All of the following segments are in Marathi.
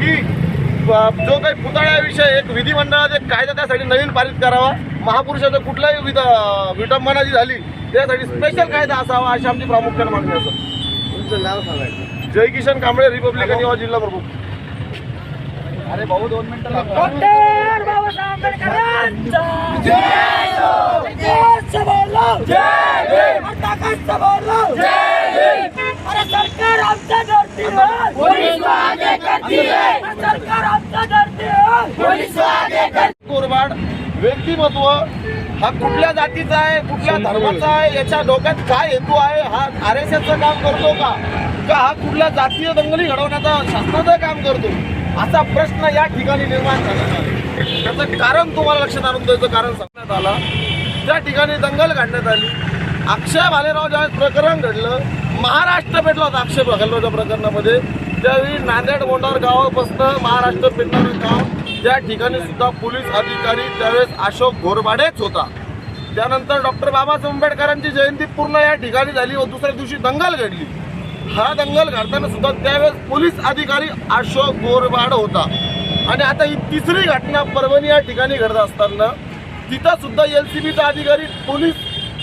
की जो काही पुतळ्याविषयी एक विधिमंडळात एक कायदा त्यासाठी नवीन पारित करावा महापुरुषाचं कुठलाही विध विटंबना जी झाली त्यासाठी स्पेशल कायदा असावा अशी आमची प्रामुख्याने मागणी आहे सर. तुमचं नाव सांगायचं. जय किशन कांबळे रिपब्लिकन युवा जिल्हा प्रमुख. अरे भाऊ दोन मिनिटं डॉक्टर बाबासाहेब आंबेडकरांचा जय जय बोलो जय मताकांचा बोलो जय अरे है पोलीस आगे करती है सरकार है पोलीस आगे करती कोरबाड व्यक्तिमत्व हा कुठल्या जातीचा आहे कुठल्या धर्माचा आहे याच्या डोक्यात काय हेतू आहे हा आर एस एसचं काम करतो का? का हा कुठल्या जातीय दंगली घडवण्याचा शासनाचं काम करतो? असा प्रश्न या ठिकाणी निर्माण आहे त्याचं कारण तुम्हाला लक्षात आणून द्यायचं कारण सांगण्यात आलं. त्या ठिकाणी दंगल काढण्यात आली. अक्षय भालेराव ज्यावेळेस प्रकरण घडलं महाराष्ट्र पेटला होता आक्षेप भालेरावच्या प्रकरणामध्ये. त्यावेळी नांदेड मोंडार गावापासून महाराष्ट्र पेटणारं गाव त्या ठिकाणी सुद्धा पोलीस अधिकारी त्यावेळेस अशोक घोरबाडेच होता. त्यानंतर डॉक्टर बाबासाहेब आंबेडकरांची जयंती पूर्ण या ठिकाणी झाली व दुसऱ्या दिवशी दंगल घडली. हा दंगल घडताना सुद्धा त्यावेळेस पोलीस अधिकारी अशोक गोरबाड होता. आणि आता ही तिसरी घटना परभणी या ठिकाणी घडत असताना तिथं सुद्धा एल सी बीचा अधिकारी पोलीस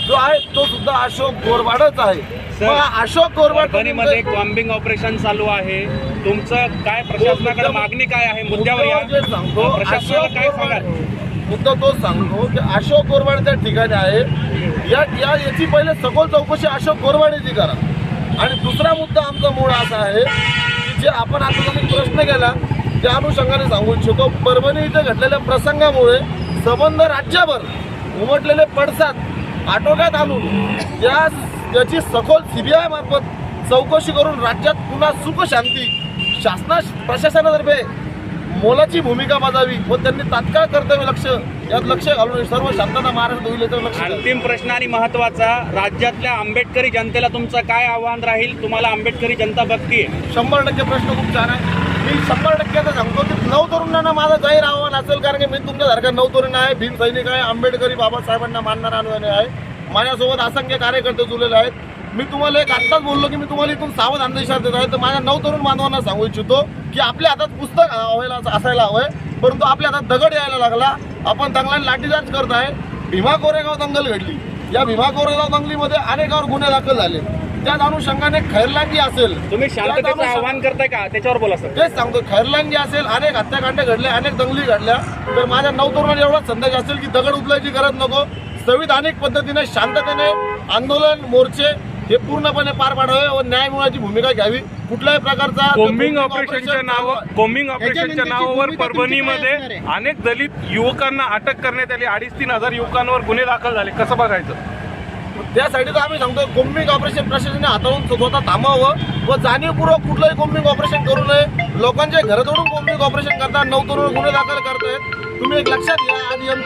जो आहे तो सुद्धा अशोक गोरबाडच आहे. अशोक गोरबाड परभणीमध्ये कॉम्बिंग ऑपरेशन चालू आहे. तुमचं काय प्रशासनाकडे मागणी काय आहे? मुद्द्यावर या. मुद्द्यावर जे सांगतो, प्रशासनाला काय सांगाल? गोरवाड- मुद्दा तो सांगतो की अशोक गोरवाड त्या ठिकाणी आहे. या या याची पहिले सखोल चौकशी अशोक गोरवाडेची करा. आणि दुसरा मुद्दा आमचा मूळ असा आहे की जे आपण आता प्रश्न केला त्या अनुषंगाने सांगू इच्छितो परभणी इथे घडलेल्या प्रसंगामुळे संबंध राज्यभर उमटलेले पडसाद आटोक्यात आणून या त्याची सखोल सीबीआय मार्फत चौकशी करून राज्यात पुन्हा सुख शांती शासना प्रशासनातर्फे मोलाची भूमिका बजावी व त्यांनी तात्काळ कर्तव्य लक्ष यात लक्ष घालून सर्व शांतता महाराष्ट्र होईल याचं लक्ष. अंतिम प्रश्न आणि महत्त्वाचा राज्यातल्या आंबेडकरी जनतेला तुमचं काय आव्हान राहील? तुम्हाला आंबेडकरी जनता बघतीये शंभर टक्के प्रश्न खूप छान आहे. मी शंभर टक्के आता सांगतो की नऊ तरुणांना माझं जाहीर आव्हान असेल कारण की मी तुमच्यासारखा नऊ तरुण आहे भीम सैनिक आहे आंबेडकरी बाबासाहेबांना मानणारा अनुयायी आहे. माझ्यासोबत असंख्य कार्यकर्ते जुळलेले आहेत. मी तुम्हाला एक आत्ताच बोललो की मी तुम्हाला इथून सावध अंधविश्वास देत आहे. तर माझ्या नऊ तरुण बांधवांना सांगू इच्छितो की आपल्या हातात पुस्तक व्हायला असायला हवंय परंतु आपल्या हातात दगड यायला लागला. आपण दंगलाने लाठीचार्ज करत आहे. भीमा कोरेगाव दंगल घडली. या भीमा कोरेगाव दंगलीमध्ये अनेकावर गुन्हे दाखल झाले. त्याच अनुषंगाने खैरलांगी असेल तुम्ही शांततेचं आव्हान करताय का? त्याच्यावर बोला सर. तेच सांगतो खैरलांगी असेल अनेक हत्याकांड घडले अनेक दंगली घडल्या. तर माझ्या नऊ तरुणांना एवढाच संदेश असेल की दगड उचलायची गरज नको. संविधानिक पद्धतीने शांततेने आंदोलन मोर्चे हे पूर्णपणे पार पाडावे व न्याय मिळण्याची भूमिका घ्यावी. कुठल्याही प्रकारचा कोम्बिंग ऑपरेशनच्या नाव कोम्बिंग ऑपरेशनच्या नावावर परभणीमध्ये? अनेक दलित युवकांना अटक करण्यात आली. अडीच तीन हजार युवकांवर गुन्हे दाखल झाले. कसं बघायचं? त्यासाठी तर आम्ही सांगतो कोम्बिंग ऑपरेशन प्रशासनाने हाताळून स्वतः थांबावं व जाणीवपूर्वक कुठलंही कोम्बिंग ऑपरेशन करू नये. लोकांच्या घरातून कोम्बिंग ऑपरेशन करतात नऊ तरुण गुन्हे दाखल करतायत. तुम्ही एक लक्षात घ्या आज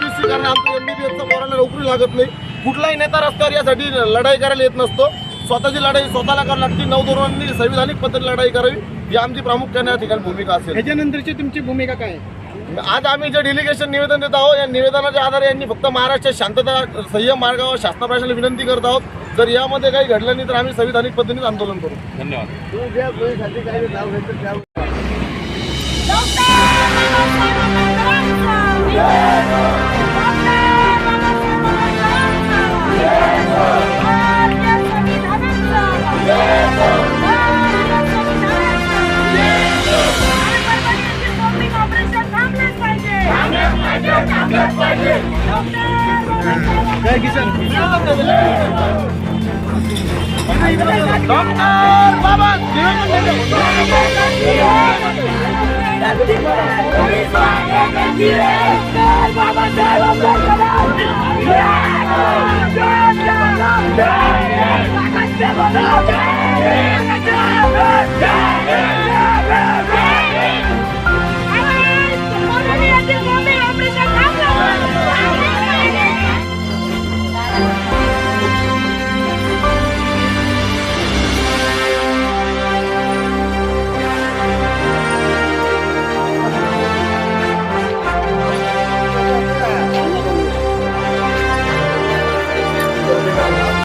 पी सी कारण आमचं एमबीबीएसचं पोरांना नोकरी लागत नाही. कुठलाही नेता रस्त्यावर यासाठी लढाई करायला येत नसतो. स्वतःची लढाई स्वतःला करावी लागते नऊ तरुणांनी संविधानिक पद्धतीने लढाई करावी. ही आमची प्रामुख्याने या ठिकाणी भूमिका असेल. ह्याच्यानंतरची तुमची भूमिका काय आहे? आज आम्ही जे डेलिगेशन निवेदन देत आहोत या निवेदनाच्या आधारे यांनी फक्त महाराष्ट्रात शांतता संयम मार्गावर शासना प्रशासनाला विनंती करत आहोत. जर यामध्ये काही घडलं नाही तर आम्ही संविधानिक पद्धतीने आंदोलन करू. धन्यवाद. ডক্টর বাবা বাবা